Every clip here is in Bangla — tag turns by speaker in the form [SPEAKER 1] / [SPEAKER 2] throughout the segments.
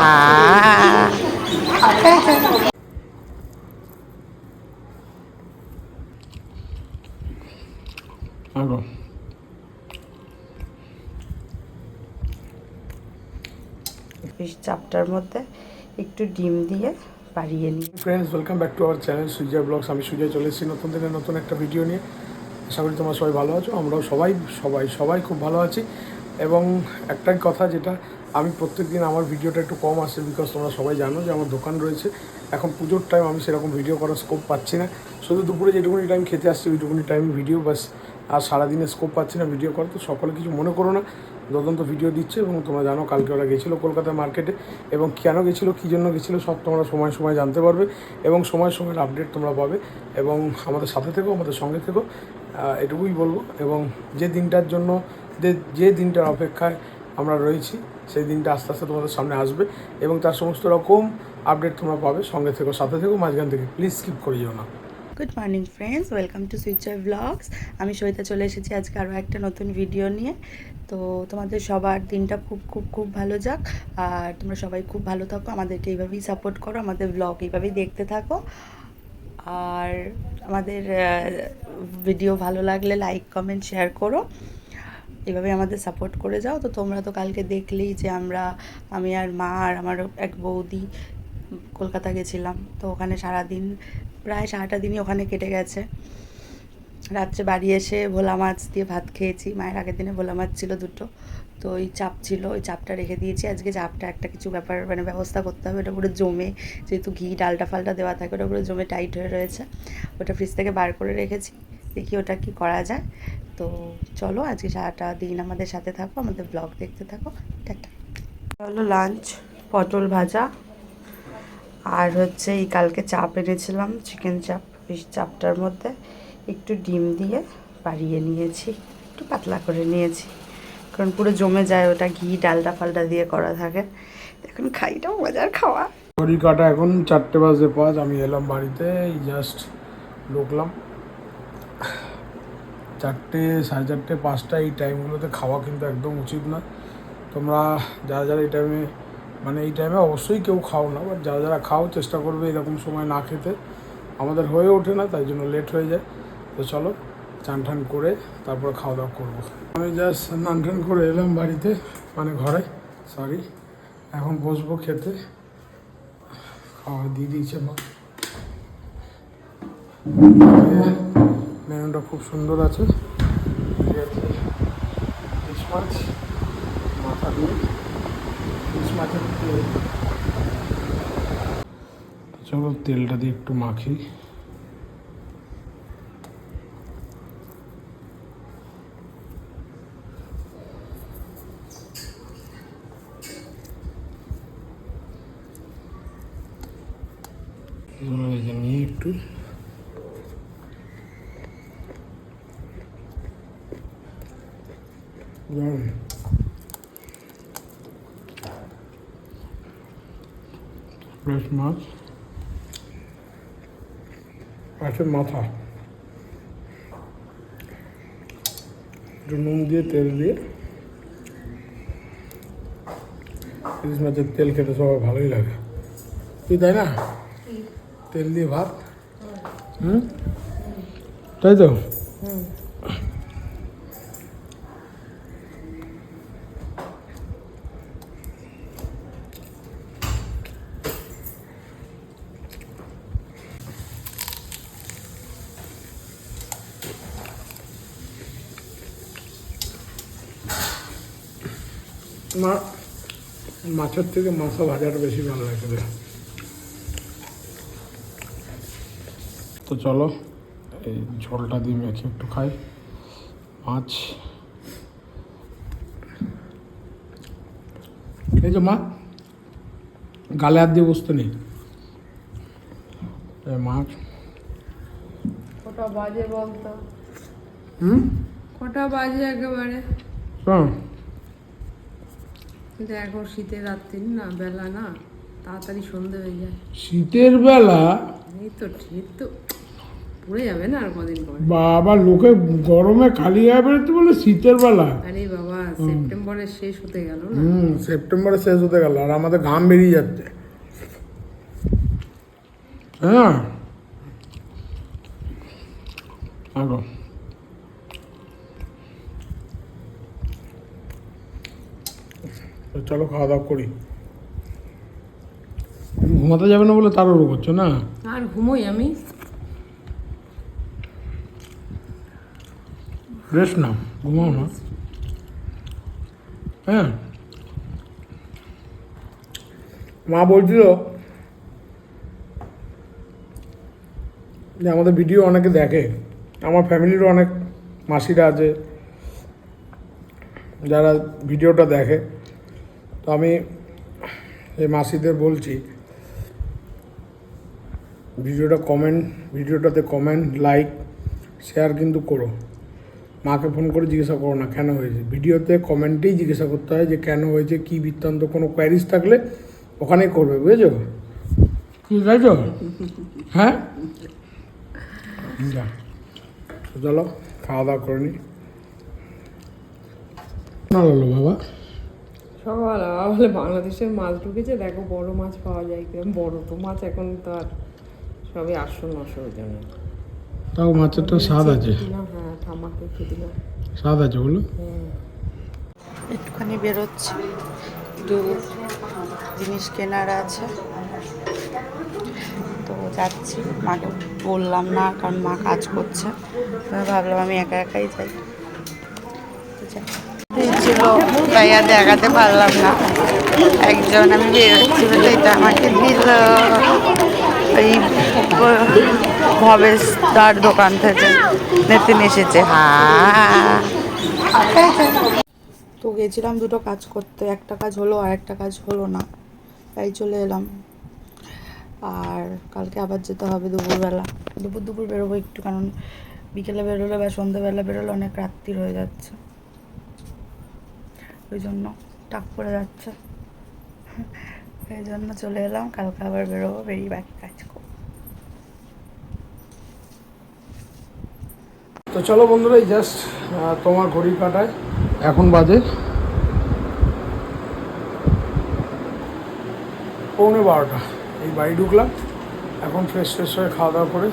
[SPEAKER 1] ফিশ চাপটার মধ্যে একটু ডিম দিয়ে বাড়িয়ে নিই।
[SPEAKER 2] Friends welcome back to our channel Sujoy vlogs আমি সুজয় চলে এসেছি নতুন দিনে নতুন একটা ভিডিও নিয়ে। আশা করি তোমরা সবাই ভালো আছো, আমরাও সবাই সবাই সবাই খুব ভালো আছি। এবং একটাই কথা যেটা আমি প্রত্যেক দিন আমার ভিডিওটা একটু কম আসে বিকজ তোমরা সবাই জানো যে আমার দোকান রয়েছে। এখন পুজোর টাইম আমি সেরকম ভিডিও করার স্কোপ পাচ্ছি না। শুধু দুপুরে যেটুকুনি টাইম খেতে আসছি, ওইটুকুনি টাইম ভিডিও বাস আর সারাদিনে স্কোপ পাচ্ছি না ভিডিও করার, তো সকলে কিছু মনে করো না। তদন্ত ভিডিও দিচ্ছে এবং তোমরা জানো কালকে ওরা গেছিল কলকাতা মার্কেটে এবং কেন গেছিল, কী জন্য গেছিল, সব তোমরা সময় সময় জানতে পারবে। এবং সময় সময়ের আপডেট তোমরা পাবে। এবং আমাদের সাথে থেকো, আমাদের সঙ্গে থেকো। এটুকুই বলব। এবং যে দিনটার জন্য, যে যে দিনটার অপেক্ষায় আমরা রয়েছি, সেই দিনটা আস্তে আস্তে তোমাদের সামনে আসবে এবং তার সমস্ত রকম আপডেট তোমরা পাবে। সঙ্গে থেকো, সাথে থেকো, মাঝখান থেকে। প্লিজ স্কিপ করিও না।
[SPEAKER 1] Good morning friends welcome to switcher blogs আমি সবিতা চলে এসেছি আজকে আরও একটা নতুন ভিডিও নিয়ে। তো তোমাদের সবার দিনটা খুব খুব খুব ভালো যাক। আর তোমরা সবাই খুব ভালো থাকো। আমাদেরকে এইভাবেই সাপোর্ট করো, আমাদের ব্লগ এইভাবেই দেখতে থাকো। আর আমাদের ভিডিও ভালো লাগলে লাইক কমেন্ট শেয়ার করো। এভাবে আমাদের সাপোর্ট করে যাও। তো তোমরা তো কালকে দেখলেই যে আমরা, আমি আর মা আর আমার এক বৌদি কলকাতা গেছিলাম। তো ওখানে সারা দিন প্রায় সারাটা দিনই ওখানে কেটে গেছে। রাত্রে বাড়ি এসে ভোলা মাছ দিয়ে ভাত খেয়েছি। মায়ের আগের দিনে ভোলা মাছ ছিল দুটো। তো ওই চাপ ছিল, ওই চাপটা রেখে দিয়েছি। আজকে চাপটা একটা কিছু ব্যাপার মানে ব্যবস্থা করতে হবে। ওটা পুরো জমে, যেহেতু ঘি ডালটা ফালটা দেওয়া থাকে, ওটা পুরো জমে টাইট হয়ে রয়েছে। ওটা ফ্রিজ থেকে বার করে রেখেছি। দেখি ওটা কি করা যায়। তো চলো আজকে সারাটা দিন আমাদের সাথে থাকো, আমাদের ব্লগ দেখতে থাকো। টাটা। হলো লাঞ্চ পটল ভাজা, আর হচ্ছে এই কালকে চাপ এনেছিলাম চিকেন চাপ ফিশ চাপটার মধ্যে। একটু ডিম দিয়ে বাড়িয়ে নিয়েছি, একটু পাতলা করে নিয়েছি। কারণ পুরো জমে যায়, ওটা ঘি ডালটা ফালটা দিয়ে করা থাকে। এখন খাইটাও মজার খাওয়া।
[SPEAKER 2] ঘড়ি কাটা এখন চারটে বাজে পাঁচ, আমি এলাম বাড়িতে জাস্ট ঢুকলাম। চারটে, সাড়ে চারটে, পাঁচটা এই টাইমগুলোতে খাওয়া কিন্তু একদম উচিত না। তোমরা যারা যারা এই টাইমে মানে এই টাইমে অবশ্যই কেউ খাও না বাট যারা যারা খাও, চেষ্টা করবে এরকম সময় না খেতে। আমাদের হয়ে ওঠে না, তাই জন্য লেট হয়ে যায়। তো চলো চান টান করে তারপরে খাওয়া দাওয়া করব। আমি জাস্ট স্নান টান করে এলাম বাড়িতে মানে ঘরে সরি এখন বসবো খেতে। খাওয়া দিয়ে দিয়েছে মা। মেনুটা খুব সুন্দর আছে। ইলিশ মাছ, মাথা দিয়ে। ইলিশ মাছের তেল। চলো তেলটা দিয়ে একটু মাখি। এই যে নিয়ে একটু। ফ্রেশ মাছ মাছের মাথা নুন দিয়ে তেল দিয়ে। ইলিশ মাছের তেল খেতে সবার ভালোই লাগে। তুই তাই না? তেল দিয়ে ভাত। হুম? তাই তো? মা মাছের থেকে মাথা ভাজাটা বেশি ভালো লাগে খেতে। তো চলো এই ঝোলটা দিয়ে মেখে একটু খাই। মাছ। এই যে মা গালে হাত দিয়ে বসতে নেই। মাছ।
[SPEAKER 3] কটা বাজে বলতো?
[SPEAKER 2] হুম?
[SPEAKER 3] কটা বাজে একেবারে?
[SPEAKER 2] শোন
[SPEAKER 3] কিন্তু এখন শীতের রাত্রি না বেলা না তাড়াতাড়ি সন্ধে হয়ে যায়।
[SPEAKER 2] শীতের বেলা?
[SPEAKER 3] এই তো ঠিক তো পড়ে যাবে না আর কদিন পরে।
[SPEAKER 2] বাবা লোকে গরমে খালি গায়ে বেরোতে বলে শীতের বেলা।
[SPEAKER 3] আরে বাবা সেপ্টেম্বরের শেষ হতে গেল না?
[SPEAKER 2] হুম সেপ্টেম্বরে শেষ হতে গেল আর আমাদের ঘাম বেরিয়ে যাচ্ছে। হ্যাঁ? আগো তো চলো খাওয়া দাওয়া করি। ঘুমাতে যাবে না বলে তাড়াহুড়ো করছ না?
[SPEAKER 3] আর ঘুমোই আমি।
[SPEAKER 2] রেস্ট নাও ঘুমাও না। হ্যাঁ। মা বলছিল যে আমাদের ভিডিও অনেকে দেখে। আমার ফ্যামিলিরও অনেক মাসিরা আছে যারা ভিডিওটা দেখে। তো আমি এই মাসিদের বলছি, ভিডিওটা কমেন্ট ভিডিওটাতে কমেন্ট লাইক শেয়ার কিন্তু করো। মাকে ফোন করে জিজ্ঞাসা করো না, কেন হয়েছে? ভিডিওতে কমেন্টেই জিজ্ঞাসা করতে হয় যে, কেন হয়েছে, কী বৃত্তান্ত, কোনো কোয়ারিজ থাকলে ওখানেই করবে, বুঝেছ? আছে? হ্যাঁ? চলো, খাওয়া দাওয়া করে নি। ভালো বাবা।
[SPEAKER 3] সকাল বলে বাংলাদেশের মাছ ঢুকেছে দেখো বড় মাছ পাওয়া যায় কিরম বড় তো মাছ এখন তো আর সবই আটশো নশো ওজনে
[SPEAKER 2] তাও মাছের তো স্বাদ আছে।
[SPEAKER 3] হ্যাঁ ঠাম্মাকে একটু দিলাম।
[SPEAKER 2] স্বাদ আছে বলো।
[SPEAKER 3] হুম।
[SPEAKER 1] একটুখানি বেরোচ্ছি। একটু জিনিস কেনার আছে। তো যাচ্ছি। মাকে বললাম না কারণ মা কাজ করছে। ভাবলাম আমি একা একাই যাই। তো যাই। ছিল তাই আর দেখাতে পারলাম না। একজন আমি বেরোচ্ছি বলে এটা আমাকে দিল। এই ভবেশ তার দোকান থেকে নেতিন এসেছে। হ্যাঁ। তো গেছিলাম দুটো কাজ করতে, একটা কাজ হলো আর একটা কাজ হলো না। তাই চলে এলাম। আর কালকে আবার যেতে হবে দুপুরবেলা। দুপুর দুপুর বেরোবো একটু, কারণ বিকেলে বেরোলে বা সন্ধ্যেবেলা বেরোলে অনেক রাত্রির হয়ে যাচ্ছে। ওই জন্য টাক পড়ে যাচ্ছে। এই জন্য চলে এলাম, কালকে আবার বেরোবো, বেরিয়ে বাকি কাজ করব।
[SPEAKER 2] তো চলো বন্ধুরা, এই জাস্ট তোমার ঘড়ি কাটায়। এখন বাজে পৌনে বারোটা। এই বাড়ি ঢুকলাম, এখন ফ্রেশ ফ্রেশ হয়ে খাওয়া দাওয়া করে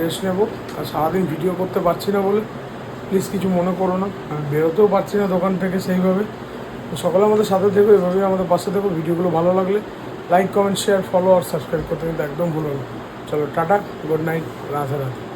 [SPEAKER 2] রেস্ট নেব। আর সারাদিন ভিডিও করতে পারছি না বলে প্লিজ কিছু মনে করো না। আমি বেরোতেও পারছি না দোকান থেকে সেইভাবে। তো সকালে আমাদের সাথে থেকো এভাবে আমাদের পাশে থেকো। ভিডিওগুলো ভালো লাগলে লাইক কমেন্ট শেয়ার ফলো আর সাবস্ক্রাইব করতে কিন্তু একদম ভুলো না। চলো, tata good night Radha Radhe.